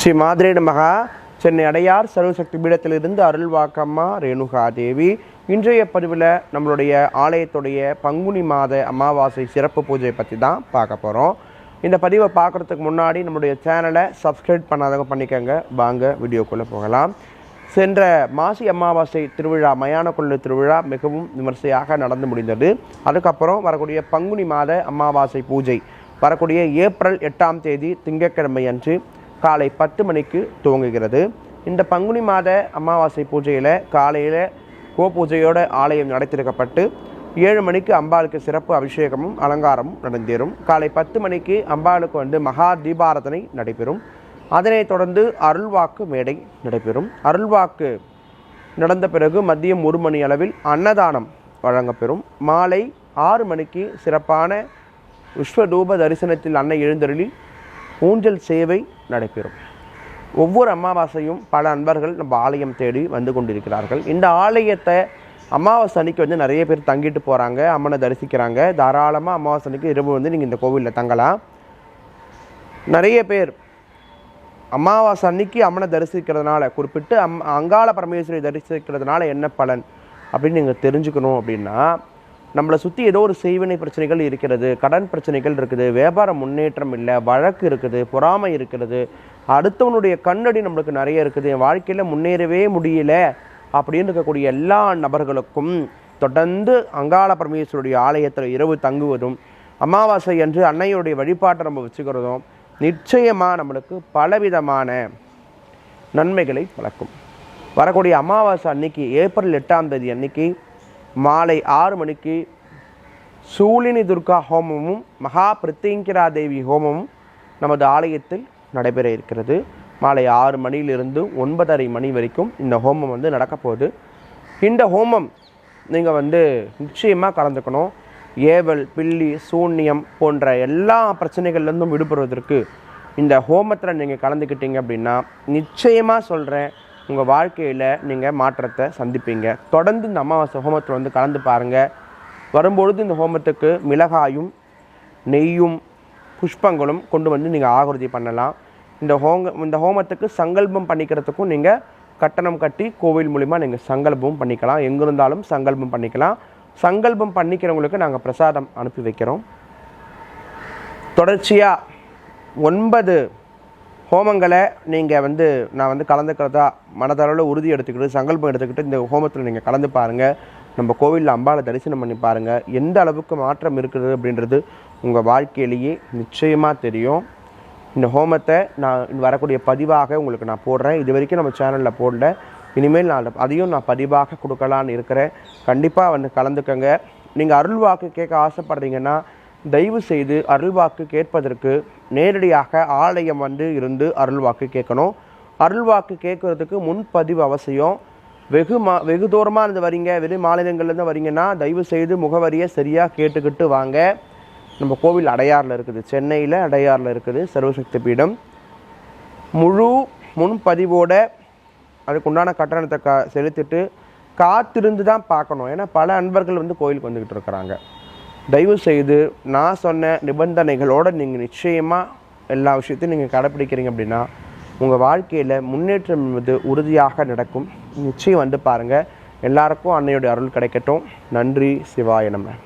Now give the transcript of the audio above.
ஸ்ரீ மாதிரே மகா சென்னை அடையார் சர்வசக்தி பீடத்திலிருந்து அருள்வாக்கம்மா ரேணுகா தேவி இன்றைய பதிவில் நம்மளுடைய ஆலயத்துடைய பங்குனி மாத அமாவாசை சிறப்பு பூஜை பற்றி தான் பார்க்க போகிறோம் இந்த பதிவை பார்க்குறதுக்கு முன்னாடி நம்மளுடைய சேனலை சப்ஸ்கிரைப் பண்ணாதவங்க பண்ணிக்கோங்க. வாங்க வீடியோக்குள்ளே போகலாம். சென்ற மாசி அமாவாசை திருவிழா மயான கொள்ளு திருவிழா மிகவும் விமர்சையாக நடந்து முடிந்தது. அதுக்கப்புறம் வரக்கூடிய பங்குனி மாத அமாவாசை பூஜை வரக்கூடிய ஏப்ரல் எட்டாம் தேதி திங்கட்கிழமை அன்று காலை பத்து மணிக்கு துவங்குகிறது. இந்த பங்குனி மாத அமாவாசை பூஜையில் காலையில் கோபூஜையோட ஆலயம் நடத்திருக்கப்பட்டு ஏழு மணிக்கு அம்பாளுக்கு சிறப்பு அபிஷேகமும் அலங்காரமும் நடந்தேறும். காலை பத்து மணிக்கு அம்பாளுக்கு வந்து மகா தீபாரதனை நடைபெறும். அதனைத் தொடர்ந்து அருள்வாக்கு மேடை நடைபெறும். அருள்வாக்கு நடந்த பிறகு மதியம் ஒரு மணி அளவில் அன்னதானம் வழங்கப்பெறும். மாலை ஆறு மணிக்கு சிறப்பான விஸ்வரூப தரிசனத்தில் அன்னை எழுந்தருளி ஊஞ்சல் சேவை நடைபெறும். ஒவ்வொரு அமாவாசையும் பல அன்பர்கள் நம்ம ஆலயம் தேடி வந்து கொண்டிருக்கிறார்கள். இந்த ஆலயத்தை அமாவாசை அன்னைக்கு வந்து நிறைய பேர் தங்கிட்டு போகிறாங்க அம்மனை தரிசிக்கிறாங்க. தாராளமாக அமாவாசை அன்னைக்கு இரவு வந்து நீங்கள் இந்த கோவிலில் தங்கலாம். நிறைய பேர் அமாவாசை அன்னைக்கு அம்மனை தரிசிக்கிறதுனால குறிப்பிட்டு அம் அங்காள பரமேஸ்வரி தரிசிக்கிறதுனால என்ன பலன் அப்படின்னு நீங்கள் தெரிஞ்சுக்கணும் அப்படின்னா நம்மளை சுற்றி ஏதோ ஒரு செய்வினை பிரச்சனைகள் இருக்கிறது கடன் பிரச்சனைகள் இருக்குது வியாபார முன்னேற்றம் இல்லை வழக்கு இருக்குது பொறாமை இருக்கிறது அடுத்தவனுடைய கண்ணடி நம்மளுக்கு நிறைய இருக்குது என் வாழ்க்கையில் முன்னேறவே முடியல அப்படின்னு இருக்கக்கூடிய எல்லா நபர்களுக்கும் தொடர்ந்து அங்காள பரமேஸ்வருடைய ஆலயத்தில் இரவு தங்குவதும் அமாவாசை அன்று அன்னையுடைய வழிபாட்டை நம்ம வச்சுக்கிறதும் நிச்சயமாக நம்மளுக்கு பலவிதமான நன்மைகளை வளர்க்கும். வரக்கூடிய அமாவாசை அன்னைக்கு ஏப்ரல் எட்டாம் தேதி அன்னைக்கு மாலை ஆறு மணிக்கு சூலினி துர்கா ஹோமமும் மகா பிரித்திங்கிரா தேவி ஹோமமும் நமது ஆலயத்தில் நடைபெற இருக்கிறது. மாலை ஆறு மணியிலிருந்து ஒன்பதரை மணி வரைக்கும் இந்த ஹோமம் வந்து நடக்க போகுது. இந்த ஹோமம் நீங்கள் வந்து நிச்சயமாக கலந்துக்கணும். ஏவல் பில்லி சூன்யம் போன்ற எல்லா பிரச்சனைகள்லேருந்தும் விடுபடுவதற்கு இந்த ஹோமத்தில் நீங்கள் கலந்துக்கிட்டீங்க அப்படின்னா நிச்சயமாக சொல்கிறேன் உங்கள் வாழ்க்கையில் நீங்கள் மாற்றத்தை சந்திப்பீங்க. தொடர்ந்து இந்த அமாவாசை ஹோமத்தில் வந்து கலந்து பாருங்கள் வரும்பொழுது இந்த ஹோமத்துக்கு மிளகாயும் நெய்யும் புஷ்பங்களும் கொண்டு வந்து நீங்கள் ஆகுருதி பண்ணலாம். இந்த ஹோங்க இந்த ஹோமத்துக்கு சங்கல்பம் பண்ணிக்கிறதுக்கும் நீங்கள் கட்டணம் கட்டி கோவில் மூலிமா நீங்கள் சங்கல்பம் பண்ணிக்கலாம். எங்கே இருந்தாலும் சங்கல்பம் பண்ணிக்கலாம். சங்கல்பம் பண்ணிக்கிறவங்களுக்கு நாங்கள் பிரசாதம் அனுப்பி வைக்கிறோம். தொடர்ச்சியாக ஒன்பது ஹோமங்களை நீங்கள் வந்து நான் வந்து கலந்துக்கிறதா மனதளவில் உறுதி எடுத்துக்கிட்டு சங்கல்பம் எடுத்துக்கிட்டு இந்த ஹோமத்தில் நீங்கள் கலந்து பாருங்கள் நம்ம கோவிலில் அம்பாவை தரிசனம் பண்ணி பாருங்கள் எந்த அளவுக்கு மாற்றம் இருக்குது அப்படின்றது உங்கள் வாழ்க்கையிலேயே நிச்சயமாக தெரியும். இந்த ஹோமத்தை நான் வரக்கூடிய பதிவாக உங்களுக்கு நான் போடுறேன். இது வரைக்கும் நம்ம சேனலில் போடல. இனிமேல் நான் அதையும் நான் பதிவாக கொடுக்கலான்னு இருக்கிறேன். கண்டிப்பாக வந்து கலந்துக்கங்க. நீங்கள் அருள்வாக்கு கேட்க ஆசைப்படுறீங்கன்னா தயவு செய்து அருள்வாக்கு கேட்பதற்கு நேரடியாக ஆலயம் வந்து இருந்து அருள்வாக்கு கேட்கணும். அருள்வாக்கு கேட்குறதுக்கு முன்பதிவு அவசியம். வெகு மா வெகு தூரமாக இருந்து வரீங்க வெளி மாநிலங்கள்லேருந்து வரீங்கன்னா தயவு செய்து முகவரியை சரியாக கேட்டுக்கிட்டு வாங்க. நம்ம கோவில் அடையாரில் இருக்குது சென்னையில் அடையாரில் இருக்குது சர்வசக்தி பீடம். முழு முன்பதிவோட அதுக்கு உண்டான கட்டணத்தை க செலுத்திட்டு காத்திருந்து தான் பார்க்கணும். ஏன்னா பல அன்பர்கள் வந்து கோயிலுக்கு வந்துக்கிட்டு இருக்கிறாங்க. தயவு செய்து நான் சொன்ன நிபந்தனைகளோடு நீங்கள் நிச்சயமாக எல்லா விஷயத்தையும் நீங்கள் கடைப்பிடிக்கிறீங்க அப்படின்னா உங்கள் வாழ்க்கையில் முன்னேற்றம் என்பது உறுதியாக நடக்கும். நிச்சயம் வந்து பாருங்கள் எல்லாருக்கும் அன்னையோடைய அருள் கிடைக்கட்டும். நன்றி. சிவாய நம்ம